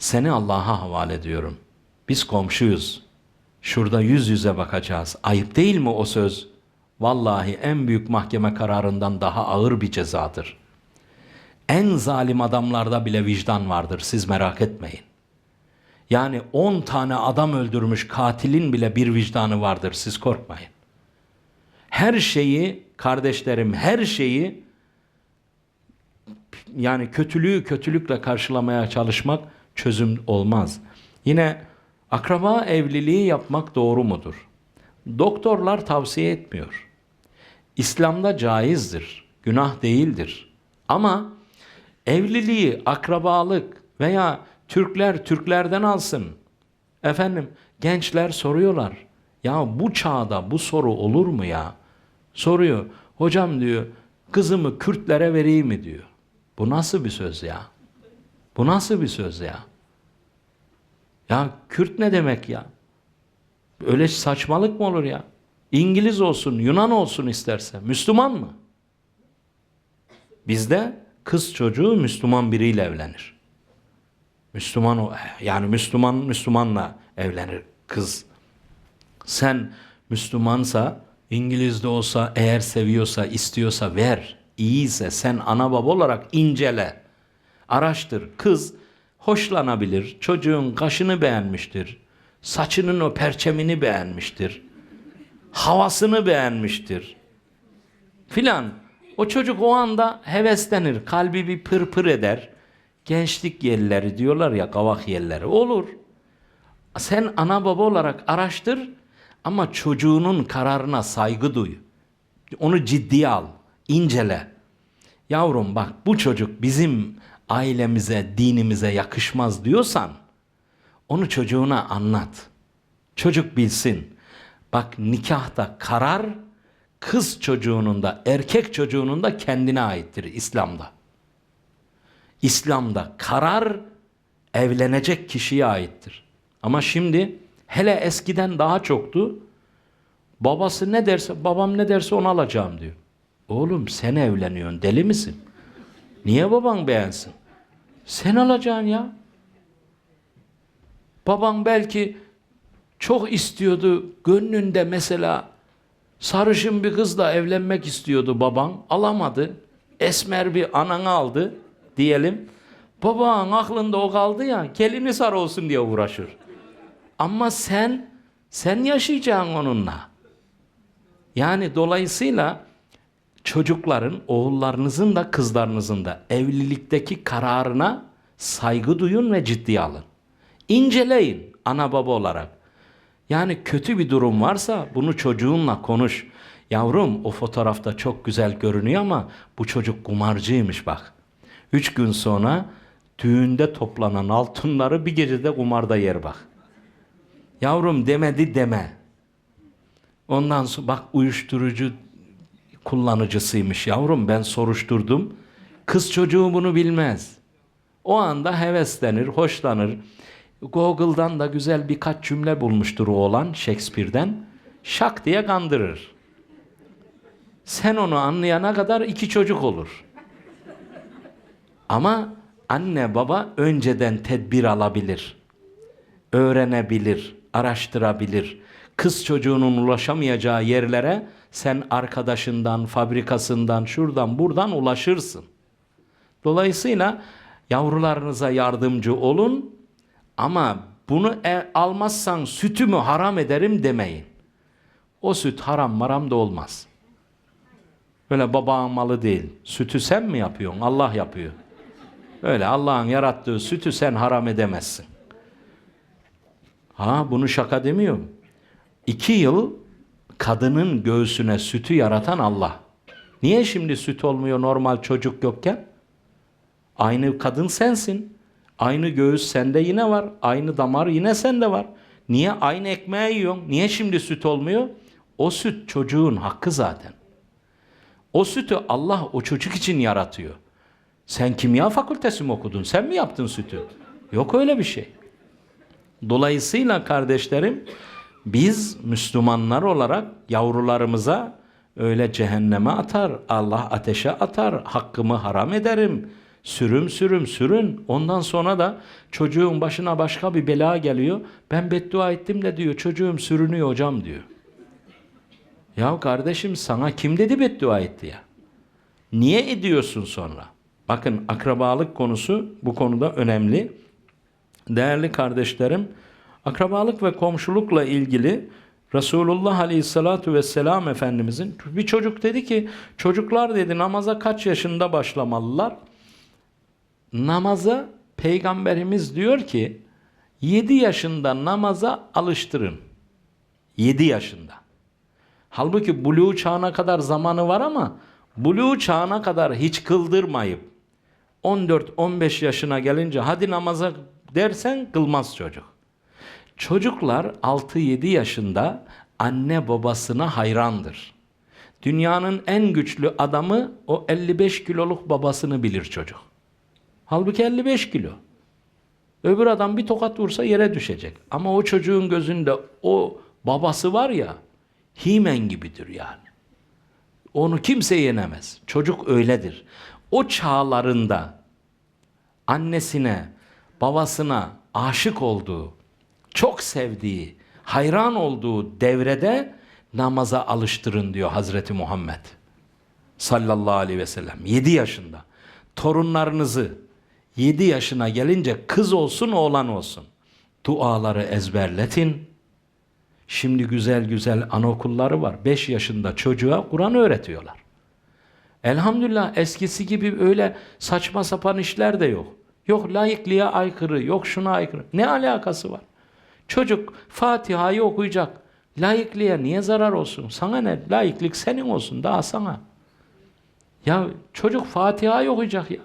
Seni Allah'a havale ediyorum. Biz komşuyuz. Şurada yüz yüze bakacağız. Ayıp değil mi o söz? Vallahi en büyük mahkeme kararından daha ağır bir cezadır. En zalim adamlarda bile vicdan vardır. Siz merak etmeyin. Yani 10 tane adam öldürmüş katilin bile bir vicdanı vardır. Siz korkmayın. Her şeyi kardeşlerim her şeyi yani kötülüğü kötülükle karşılamaya çalışmak çözüm olmaz. Yine akraba evliliği yapmak doğru mudur? Doktorlar tavsiye etmiyor. İslam'da caizdir, günah değildir. Ama evliliği, akrabalık veya Türkler Türklerden alsın. Efendim gençler soruyorlar. Ya bu çağda bu soru olur mu ya? Soruyor. Hocam diyor kızımı Kürtlere vereyim mi diyor. Bu nasıl bir söz ya? Bu nasıl bir söz ya? Ya Kürt ne demek ya? Öyle saçmalık mı olur ya? İngiliz olsun, Yunan olsun isterse. Müslüman mı? Bizde kız çocuğu Müslüman biriyle evlenir. Müslüman o yani Müslüman Müslümanla evlenir kız. Sen Müslümansa İngiliz de olsa eğer seviyorsa istiyorsa ver. İyiyse sen ana baba olarak incele. Araştır. Kız hoşlanabilir. Çocuğun kaşını beğenmiştir. Saçının o perçemini beğenmiştir. Havasını beğenmiştir. Filan. O çocuk o anda heveslenir. Kalbi bir pırpır eder. Gençlik yerleri diyorlar ya kavak yerleri. Olur. Sen ana baba olarak araştır ama çocuğunun kararına saygı duy. Onu ciddiye al, incele. Yavrum bak bu çocuk bizim ailemize, dinimize yakışmaz diyorsan onu çocuğuna anlat. Çocuk bilsin. Bak nikahta karar kız çocuğunun da erkek çocuğunun da kendine aittir İslam'da. İslam'da karar evlenecek kişiye aittir. Ama şimdi hele eskiden daha çoktu. Babası ne derse, babam ne derse onu alacağım diyor. Oğlum sen evleniyorsun, deli misin? Niye baban beğensin? Sen alacaksın ya. Baban belki çok istiyordu, gönlünde mesela sarışın bir kızla evlenmek istiyordu baban, alamadı. Esmer bir ananı aldı diyelim. Baban aklında o kaldı ya, gelini sarı olsun diye uğraşır. Ama sen, sen yaşayacaksın onunla. Yani dolayısıyla çocukların, oğullarınızın da kızlarınızın da evlilikteki kararına saygı duyun ve ciddiye alın. İnceleyin ana baba olarak. Yani kötü bir durum varsa bunu çocuğunla konuş. Yavrum o fotoğrafta çok güzel görünüyor ama bu çocuk kumarcıymış bak. Üç gün sonra düğünde toplanan altınları bir gecede kumarda yer bak. Yavrum demedi deme. Ondan sonra bak uyuşturucu kullanıcısıymış yavrum ben soruşturdum. Kız çocuğu bunu bilmez. O anda heveslenir, hoşlanır. Google'dan da güzel birkaç cümle bulmuştur o olan Shakespeare'den. Şak diye kandırır. Sen onu anlayana kadar iki çocuk olur. Ama anne baba önceden tedbir alabilir. Öğrenebilir, araştırabilir. Kız çocuğunun ulaşamayacağı yerlere sen arkadaşından, fabrikasından, şuradan buradan ulaşırsın. Dolayısıyla yavrularınıza yardımcı olun ama bunu e, almazsan sütümü haram ederim demeyin. O süt haram maram da olmaz. Böyle babağın malı değil. Sütü sen mi yapıyorsun? Allah yapıyor. Öyle Allah'ın yarattığı sütü sen haram edemezsin. Ha bunu şaka demiyorum. İki yıl kadının göğsüne sütü yaratan Allah. Niye şimdi süt olmuyor normal çocuk yokken? Aynı kadın sensin. Aynı göğüs sende yine var. Aynı damar yine sende var. Niye aynı ekmeği yiyorsun? Niye şimdi süt olmuyor? O süt çocuğun hakkı zaten. O sütü Allah o çocuk için yaratıyor. Sen kimya fakültesi mi okudun? Sen mi yaptın sütü? Yok öyle bir şey. Dolayısıyla kardeşlerim biz Müslümanlar olarak yavrularımıza öyle cehenneme atar, Allah ateşe atar, hakkımı haram ederim, Sürüm sürüm sürün. Ondan sonra da çocuğun başına başka bir bela geliyor. Ben beddua ettim de diyor çocuğum sürünüyor hocam diyor. Ya kardeşim sana kim dedi beddua etti ya? Niye ediyorsun sonra? Bakın akrabalık konusu bu konuda önemli. Değerli kardeşlerim, akrabalık ve komşulukla ilgili Resulullah Aleyhisselatü Vesselam Efendimizin bir çocuk dedi ki çocuklar dedi namaza kaç yaşında başlamalılar? Namaza peygamberimiz diyor ki 7 yaşında namaza alıştırın. 7 yaşında. Halbuki buluğ çağına kadar zamanı var ama buluğ çağına kadar hiç kıldırmayıp 14-15 yaşına gelince hadi namaza dersen kılmaz çocuk. Çocuklar 6-7 yaşında anne babasına hayrandır. Dünyanın en güçlü adamı o 55 kiloluk babasını bilir çocuk. Halbuki 55 kilo. Öbür adam bir tokat vursa yere düşecek. Ama o çocuğun gözünde o babası var ya, himen gibidir yani. Onu kimse yenemez. Çocuk öyledir. O çağlarında annesine, babasına aşık olduğu, çok sevdiği, hayran olduğu devrede namaza alıştırın diyor Hazreti Muhammed. Sallallahu aleyhi ve sellem. 7 yaşında. Torunlarınızı 7 yaşına gelince kız olsun oğlan olsun. Duaları ezberletin. Şimdi güzel güzel anaokulları var. 5 yaşında çocuğa Kur'an öğretiyorlar. Elhamdülillah eskisi gibi öyle saçma sapan işler de yok. Yok laikliğe aykırı, yok şuna aykırı. Ne alakası var? Çocuk Fatiha'yı okuyacak. Laikliğe niye zarar olsun? Sana ne? Laiklik senin olsun. Daha sana. Ya çocuk Fatiha'yı okuyacak ya.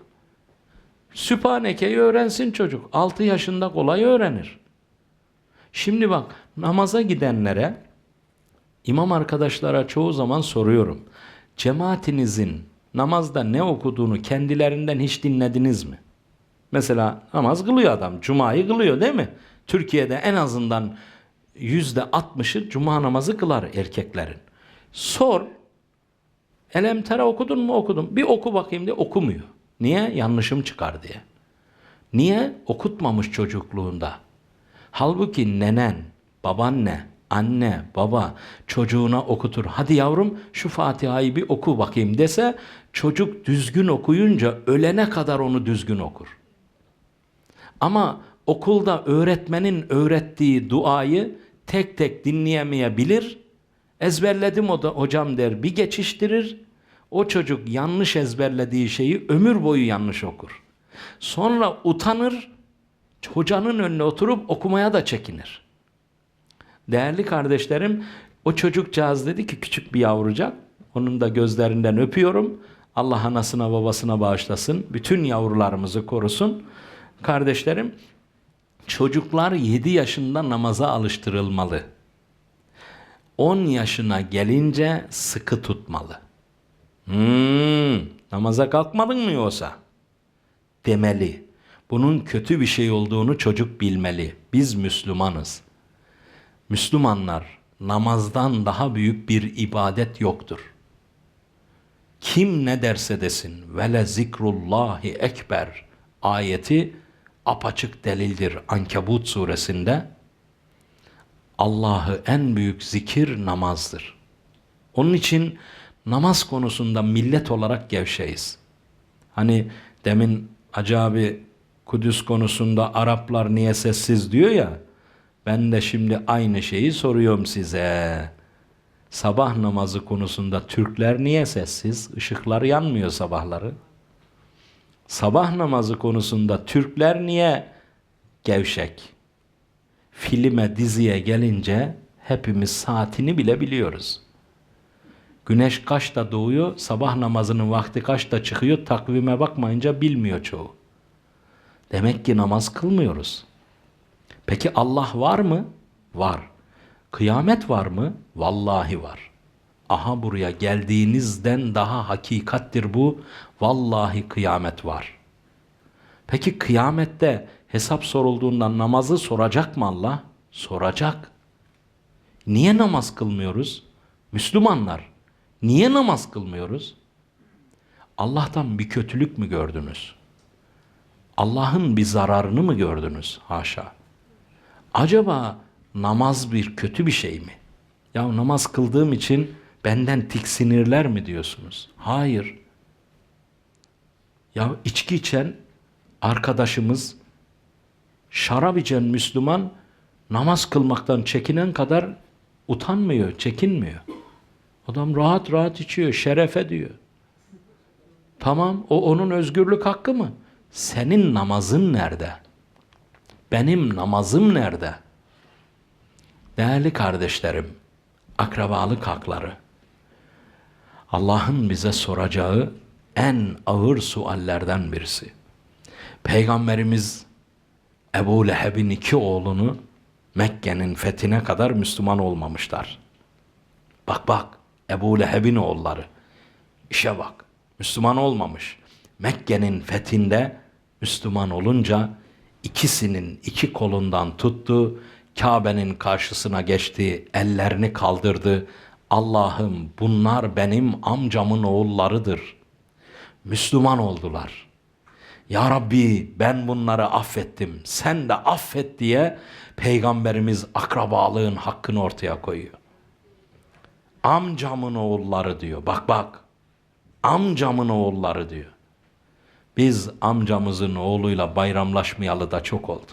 Sübhaneke'yi öğrensin çocuk. 6 yaşında kolay öğrenir. Şimdi bak namaza gidenlere imam arkadaşlara çoğu zaman soruyorum. Cemaatinizin namazda ne okuduğunu kendilerinden hiç dinlediniz mi? Mesela namaz kılıyor adam. Cuma'yı kılıyor değil mi? Türkiye'de en azından yüzde altmışı cuma namazı kılar erkeklerin. Sor. Elemtere okudun mu okudum. Bir oku bakayım diye okumuyor. Niye? Yanlışım çıkar diye. Niye? Okutmamış çocukluğunda. Halbuki nenen, babaanne, anne, baba çocuğuna okutur. Hadi yavrum şu Fatiha'yı bir oku bakayım dese çocuk düzgün okuyunca ölene kadar onu düzgün okur. Ama okulda öğretmenin öğrettiği duayı tek tek dinleyemeyebilir. Ezberledim o da hocam der bir geçiştirir. O çocuk yanlış ezberlediği şeyi ömür boyu yanlış okur. Sonra utanır, hocanın önüne oturup okumaya da çekinir. Değerli kardeşlerim, o çocukcağız dedi ki küçük bir yavrucak, onun da gözlerinden öpüyorum. Allah anasına babasına bağışlasın, bütün yavrularımızı korusun. Kardeşlerim, çocuklar 7 yaşında namaza alıştırılmalı. 10 yaşına gelince sıkı tutmalı. Hmm, namaza kalkmadın mı yoksa? Demeli. Bunun kötü bir şey olduğunu çocuk bilmeli. Biz Müslümanız. Müslümanlar namazdan daha büyük bir ibadet yoktur. Kim ne derse desin vele zikrullahi ekber ayeti apaçık delildir Ankebut suresinde. Allah'ı en büyük zikir namazdır. Onun için namaz konusunda millet olarak gevşeyiz. Hani demin Hacı Kudüs konusunda Araplar niye sessiz diyor ya. Ben de şimdi aynı şeyi soruyorum size. Sabah namazı konusunda Türkler niye sessiz? Işıklar yanmıyor sabahları. Sabah namazı konusunda Türkler niye gevşek? Filme, diziye gelince hepimiz saatini bile biliyoruz. Güneş kaçta doğuyor, sabah namazının vakti kaçta çıkıyor, takvime bakmayınca bilmiyor çoğu. Demek ki namaz kılmıyoruz. Peki Allah var mı? Var. Kıyamet var mı? Vallahi var. Aha buraya geldiğinizden daha hakikattir bu. Vallahi kıyamet var. Peki kıyamette hesap sorulduğunda namazı soracak mı Allah? Soracak. Niye namaz kılmıyoruz? Müslümanlar. Niye namaz kılmıyoruz? Allah'tan bir kötülük mü gördünüz? Allah'ın bir zararını mı gördünüz? Haşa. Acaba namaz bir kötü bir şey mi? Ya namaz kıldığım için benden tiksinirler mi diyorsunuz? Hayır. Ya içki içen arkadaşımız, şarap içen Müslüman namaz kılmaktan çekinen kadar utanmıyor, çekinmiyor. Adam rahat rahat içiyor, şerefe diyor. Tamam, o onun özgürlük hakkı mı? Senin namazın nerede? Benim namazım nerede? Değerli kardeşlerim, akrabalık hakları. Allah'ın bize soracağı en ağır suallerden birisi. Peygamberimiz Ebu Leheb'in iki oğlunu Mekke'nin fethine kadar Müslüman olmamışlar. Bak bak Ebu Leheb'in oğulları. İşe bak. Müslüman olmamış. Mekke'nin fethinde Müslüman olunca ikisinin iki kolundan tuttu. Kabe'nin karşısına geçti. Ellerini kaldırdı. Allah'ım bunlar benim amcamın oğullarıdır. Müslüman oldular. Ya Rabbi ben bunları affettim. Sen de affet diye Peygamberimiz akrabalığın hakkını ortaya koyuyor. Amcamın oğulları diyor. Bak bak. Amcamın oğulları diyor. Biz amcamızın oğluyla bayramlaşmayalı da çok oldu.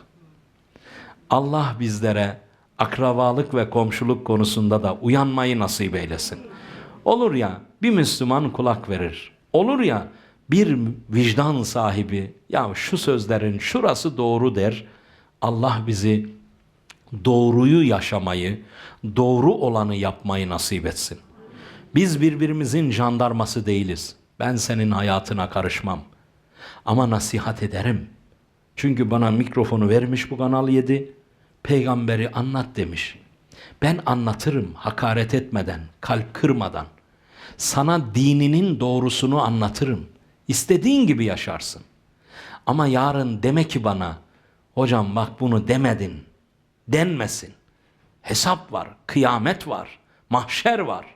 Allah bizlere akrabalık ve komşuluk konusunda da uyanmayı nasip eylesin. Olur ya bir Müslüman kulak verir. Olur ya bir vicdan sahibi ya şu sözlerin şurası doğru der. Allah bizi doğruyu yaşamayı, doğru olanı yapmayı nasip etsin. Biz birbirimizin jandarması değiliz. Ben senin hayatına karışmam. Ama nasihat ederim. Çünkü bana mikrofonu vermiş bu Kanal 7. Peygamberi anlat demiş. Ben anlatırım hakaret etmeden, kalp kırmadan. Sana dininin doğrusunu anlatırım. İstediğin gibi yaşarsın. Ama yarın deme ki bana, hocam bak bunu demedin, denmesin. Hesap var, kıyamet var, mahşer var.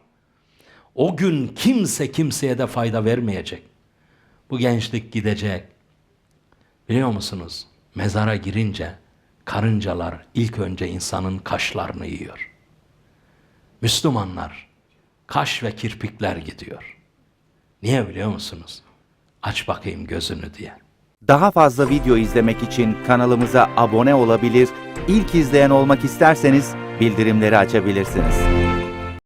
O gün kimse kimseye de fayda vermeyecek. Bu gençlik gidecek. Biliyor musunuz? Mezara girince karıncalar ilk önce insanın kaşlarını yiyor. Müslümanlar kaş ve kirpikler gidiyor. Niye biliyor musunuz? Aç bakayım gözünü diye. Daha fazla video izlemek için kanalımıza abone olabilir, ilk izleyen olmak isterseniz bildirimleri açabilirsiniz.